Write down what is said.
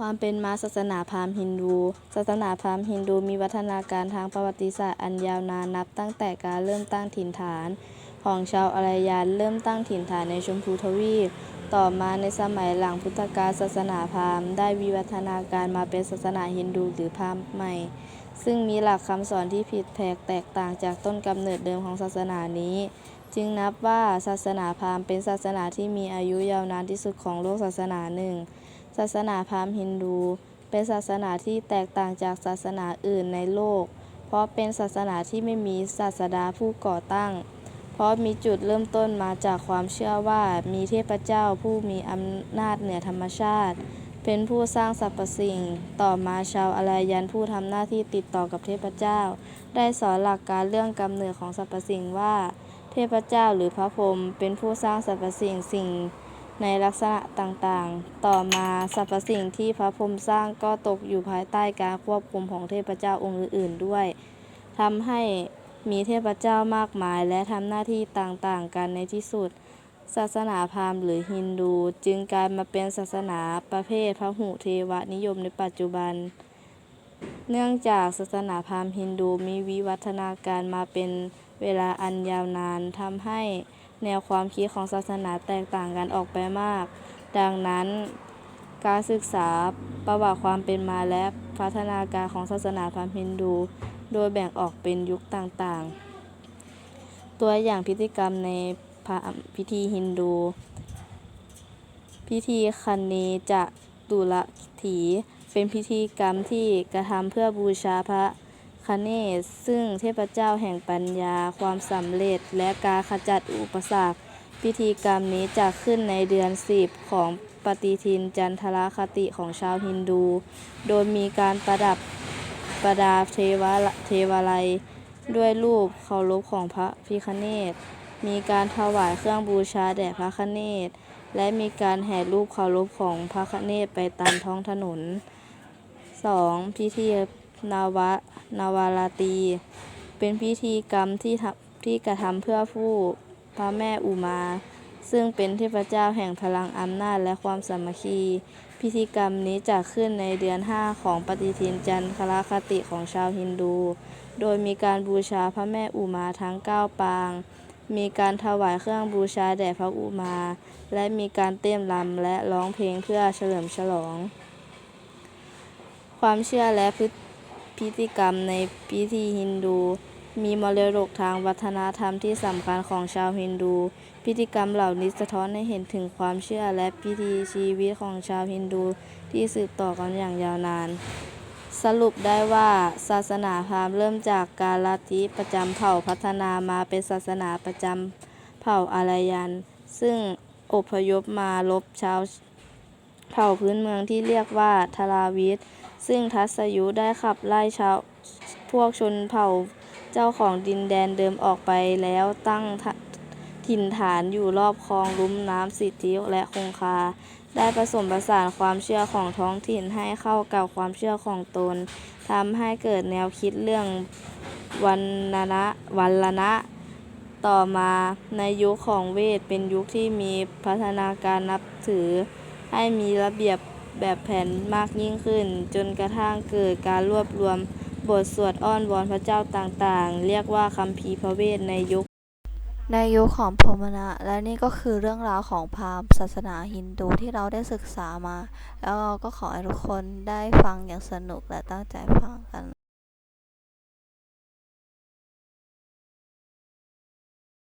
ความเป็นมาศาสนาพราหมณ์ฮินดู ศาสนาพราหมณ์ฮินดูมีวัฒนาการทางประวัติศาสตร์อันยาวนานนับตั้งแต่การเริ่มตั้งถิ่นฐาน ของชาวอารยันเริ่มตั้งถิ่นฐานในชมพูทวีป ต่อมาในสมัยหลังพุทธกาลศาสนาพราหมณ์ได้วิวัฒนาการมาเป็นศาสนาฮินดูหรือพราหมณ์ใหม่ ซึ่งมีหลักคำสอนที่ผิดแผกแตกต่างจากต้นกำเนิดเดิมของศาสนานี้ จึงนับว่าศาสนาพราหมณ์เป็นศาสนาที่มีอายุยาวนานที่สุดของโลกศาสนาหนึ่ง ศาสนาพราหมณ์ฮินดู เป็นศาสนาที่แตกต่างจากศาสนาอื่นในโลก เพราะเป็นศาสนาที่ไม่มีศาสดาผู้ก่อตั้ง เพราะมีจุดเริ่มต้นมาจากความเชื่อว่ามีเทพเจ้าผู้มีอำนาจเหนือธรรมชาติ เป็นผู้สร้างสรรพสิ่ง ต่อมาชาวอารยันผู้ทำหน้าที่ติดต่อกับเทพเจ้า ได้สอนหลักการเรื่องกำเนิดของสรรพสิ่งว่า เทพเจ้าหรือพระพรหมเป็นผู้สร้างสรรพสิ่งสิ่ง ในลักษณะต่างๆ ต่อมาสรรพสิ่งที่พระพรหมสร้างก็ตกอยู่ภายใต้การควบคุมของเทพเจ้าองค์อื่นๆด้วยทำให้มีเทพเจ้ามากมายและทำหน้าที่ต่างๆ กันในที่สุด ศาสนาพราหมณ์หรือฮินดู จึงกลายมาเป็นศาสนาประเภทพระหุเทวนิยมในปัจจุบัน เนื่องจากศาสนาพราหมณ์ฮินดูมีวิวัฒนาการมาเป็นเวลาอันยาวนานทำให้ แนวความคิดของศาสนาแตกต่างกันออกไปมาก ดังนั้นการศึกษาประวัติความเป็นมาและพัฒนาการของศาสนาพราหมณ์ฮินดู โดยแบ่งออกเป็นยุคต่างๆ ตัวอย่างพิธีกรรมในพิธีฮินดู พิธีคเนจะตุรถี เป็นพิธีกรรมที่กระทำเพื่อบูชาพระ คเนศซึ่งเทพเจ้าแห่งปัญญา ความสำเร็จ และการขจัดอุปสรรค พิธีกรรมนี้จัดขึ้นในเดือนสิบของปฏิทินจันทรคติของชาวฮินดู โดยมีการประดับประดาเทวเทวาลัย ด้วยรูปเคารพของพระพิฆเนศมีการถวายเครื่องบูชาแด่พระคเนศและมีการแห่รูปเคารพของพระคเนศไปตามท้องถนน 2. พิธี นาวะนาวาราตี เป็นพิธีกรรมที่ทที่กระทำเพื่อผู้พระแม่อุมา ซึ่งเป็นเทพเจ้าแห่งพลังอำนาจและความสามัคคี พิธีกรรมนี้จัดขึ้นในเดือน 5 ของปฏิทินจันทรคติของชาวฮินดู โดยมีการบูชาพระแม่อุมาทั้ง 9 ปาง มีการถวายเครื่องบูชาแด่พระอุมา และมีการเต้นรำและร้องเพลงเพื่อเฉลิมฉลอง ความเชื่อและพฤติ พิธีกรรมในพิธีฮินดู มีมรดกทางวัฒนธรรมที่สำคัญของชาวฮินดู พิธีกรรมเหล่านี้สะท้อนให้เห็นถึงความเชื่อและวิถีชีวิตของชาวฮินดู ที่สืบต่อกันอย่างยาวนาน สรุปได้ว่าศาสนาพราหมณ์เริ่มจากการลัทธิประจำเผ่าพัฒนามาเป็นศาสนาประจำเผ่าอารยัน ซึ่งอพยพมาลบชาว เผ่าพื้นเมืองที่เรียกว่าทราวิดซึ่งทัศยุได้ขับไล่ชาวพวกชนเผ่าเจ้าของดินแดนเดิมออกไปแล้วตั้งถิ่นฐานอยู่รอบคลองลุ่มน้ำสิทธิและคงคา ได้ผสมผสานความเชื่อของท้องถิ่นให้เข้ากับความเชื่อของตนทำให้เกิดแนวคิดเรื่องวันนะวันละนะต่อมาในยุคของเวทเป็นยุคที่มีพัฒนาการนับถือ ให้มีระเบียบแบบแผนมากยิ่งขึ้น จนกระทั่งเกิดการรวบรวมบทสวดอ้อนวอนพระเจ้าต่างๆ เรียกว่าคัมภีร์พระเวทในยุค ในยุคของพรหมนะและนี่ก็คือเรื่องราวของพราหมณ์ศาสนาฮินดูที่เราได้ศึกษามา แล้วเราก็ขอให้ทุกคนได้ฟังอย่างสนุกและตั้งใจฟังกัน